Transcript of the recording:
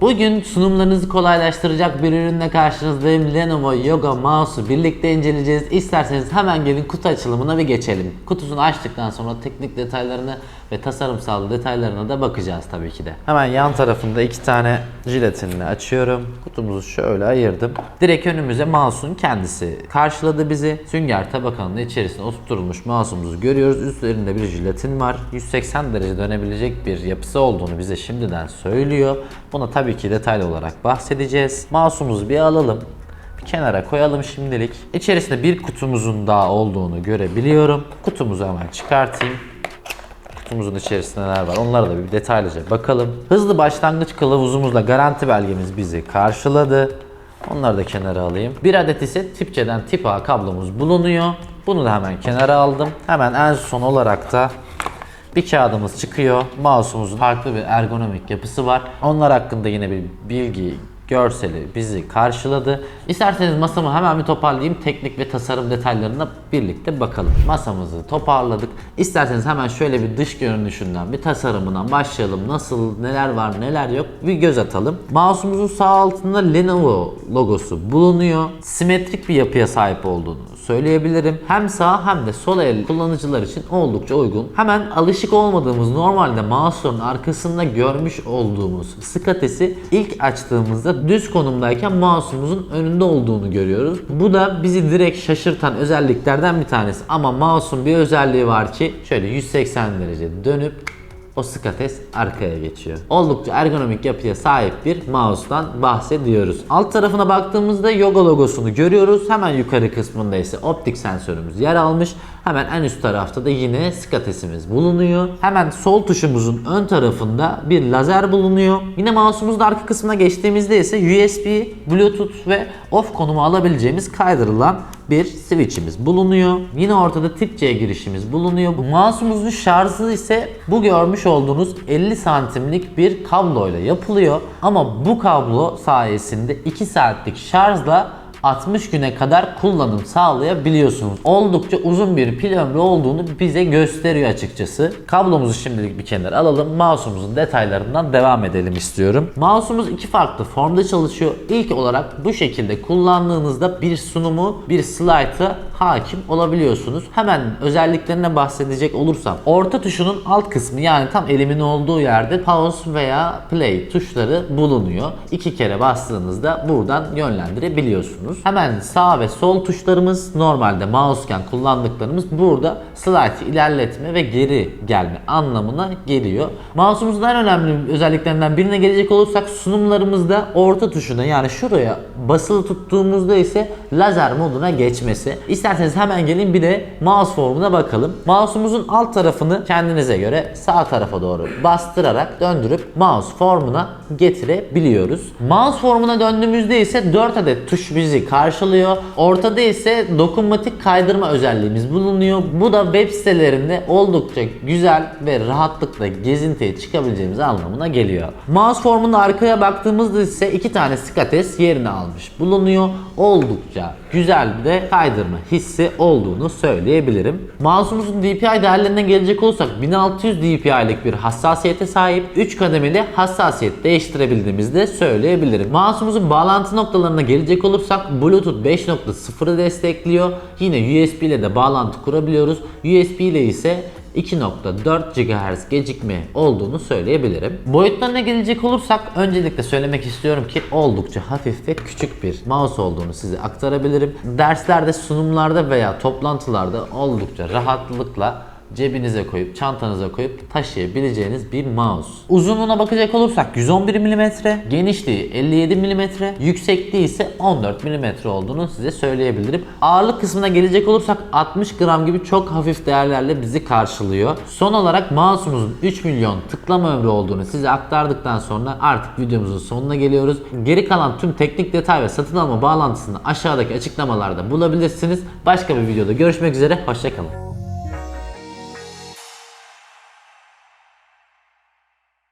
Bugün sunumlarınızı kolaylaştıracak bir ürünle karşınızdayım. Lenovo Yoga Mouse'u birlikte inceleyeceğiz. İsterseniz hemen gelin kutu açılımına bir geçelim. Kutusunu açtıktan sonra teknik detaylarını ve tasarımsal detaylarına da bakacağız tabii ki de. Hemen yan tarafında iki tane jiletinle açıyorum. Kutumuzu şöyle ayırdım. Direkt önümüze mouse'un kendisi karşıladı bizi. Sünger tabakanın içerisine oturtulmuş mouse'umuzu görüyoruz. Üzerinde bir jiletin var. 180 derece dönebilecek bir yapısı olduğunu bize şimdiden söylüyor. Buna tabii ki detaylı olarak bahsedeceğiz. Mouse'umuzu bir alalım. Bir kenara koyalım şimdilik. İçerisinde bir kutumuzun daha olduğunu görebiliyorum. Kutumuzu hemen çıkartayım. Kutumuzun içerisinde neler var onlara da bir detaylıca bakalım. Hızlı başlangıç kılavuzumuzla garanti belgemiz bizi karşıladı. Onları da kenara alayım. Bir adet ise tip C'den tip A kablomuz bulunuyor. Bunu da hemen kenara aldım. Hemen en son olarak da bir kağıdımız çıkıyor. Mouse'umuzun farklı bir ergonomik yapısı var. Onlar hakkında yine bir bilgi görseli bizi karşıladı. İsterseniz masamı hemen bir toparlayayım. Teknik ve tasarım detaylarına birlikte bakalım. Masamızı toparladık. İsterseniz hemen şöyle bir dış görünüşünden, bir tasarımından başlayalım. Nasıl, neler var, neler yok bir göz atalım. Mouse'umuzun sağ altında Lenovo logosu bulunuyor. Simetrik bir yapıya sahip olduğunu söyleyebilirim. Hem sağ hem de sol el kullanıcılar için oldukça uygun. Hemen alışık olmadığımız normalde mouse'un arkasında görmüş olduğumuz skatesi ilk açtığımızda düz konumdayken mouse'umuzun önünde olduğunu görüyoruz. Bu da bizi direkt şaşırtan özelliklerden bir tanesi. Ama mouse'un bir özelliği var ki şöyle 180 derece dönüp o skates arkaya geçiyor. Oldukça ergonomik yapıya sahip bir mouse'dan bahsediyoruz. Alt tarafına baktığımızda yoga logosunu görüyoruz. Hemen yukarı kısmında ise optik sensörümüz yer almış. Hemen en üst tarafta da yine skatesimiz bulunuyor. Hemen sol tuşumuzun ön tarafında bir lazer bulunuyor. Yine mouse'umuzun arka kısmına geçtiğimizde ise USB, Bluetooth ve off konumu alabileceğimiz kaydırılan bir switch'imiz bulunuyor. Yine ortada tip C girişimiz bulunuyor. Bu mouse'umuzun şarjı ise bu görmüş olduğunuz 50 santimlik bir kabloyla yapılıyor. Ama bu kablo sayesinde 2 saatlik şarjla 60 güne kadar kullanım sağlayabiliyorsunuz. Oldukça uzun bir pil ömrü olduğunu bize gösteriyor açıkçası. Kablomuzu şimdilik bir kenara alalım. Mouse'umuzun detaylarından devam edelim istiyorum. Mouse'umuz iki farklı formda çalışıyor. İlk olarak bu şekilde kullandığınızda bir sunumu, bir slide'a hakim olabiliyorsunuz. Hemen özelliklerine bahsedecek olursam orta tuşunun alt kısmı yani tam elimin olduğu yerde pause veya play tuşları bulunuyor. İki kere bastığınızda buradan yönlendirebiliyorsunuz. Hemen sağ ve sol tuşlarımız normalde mouse'ken kullandıklarımız burada slide ilerletme ve geri gelme anlamına geliyor. Mouse'umuzun en önemli özelliklerinden birine gelecek olursak sunumlarımızda orta tuşuna yani şuraya basılı tuttuğumuzda ise lazer moduna geçmesi. İsterseniz hemen gelin bir de mouse formuna bakalım. Mouse'umuzun alt tarafını kendinize göre sağ tarafa doğru bastırarak döndürüp mouse formuna getirebiliyoruz. Mouse formuna döndüğümüzde ise 4 adet tuş bizi karşılıyor. Ortada ise dokunmatik kaydırma özelliğimiz bulunuyor. Bu da web sitelerinde oldukça güzel ve rahatlıkla gezintiye çıkabileceğimiz anlamına geliyor. Mouse formunda arkaya baktığımızda ise iki tane skates yerini almış bulunuyor. Oldukça güzel bir de kaydırma hissi olduğunu söyleyebilirim. Mouse'umuzun DPI değerlerine gelecek olursak 1600 DPI'lik bir hassasiyete sahip 3 kademeli hassasiyet değiştirebildiğimizi de söyleyebilirim. Mouse'umuzun bağlantı noktalarına gelecek olursak Bluetooth 5.0'ı destekliyor. Yine USB ile de bağlantı kurabiliyoruz. USB ile ise 2.4 GHz gecikme olduğunu söyleyebilirim. Boyutlarına gelecek olursak öncelikle söylemek istiyorum ki oldukça hafif ve küçük bir mouse olduğunu size aktarabilirim. Derslerde, sunumlarda veya toplantılarda oldukça rahatlıkla cebinize koyup çantanıza koyup taşıyabileceğiniz bir mouse. Uzunluğuna bakacak olursak 111 mm, genişliği 57 mm, yüksekliği ise 14 mm olduğunu size söyleyebilirim. Ağırlık kısmına gelecek olursak 60 gram gibi çok hafif değerlerle bizi karşılıyor. Son olarak mouse'umuzun 3 milyon tıklama ömrü olduğunu size aktardıktan sonra artık videomuzun sonuna geliyoruz. Geri kalan tüm teknik detay ve satın alma bağlantısını aşağıdaki açıklamalarda bulabilirsiniz. Başka bir videoda görüşmek üzere, hoşçakalın.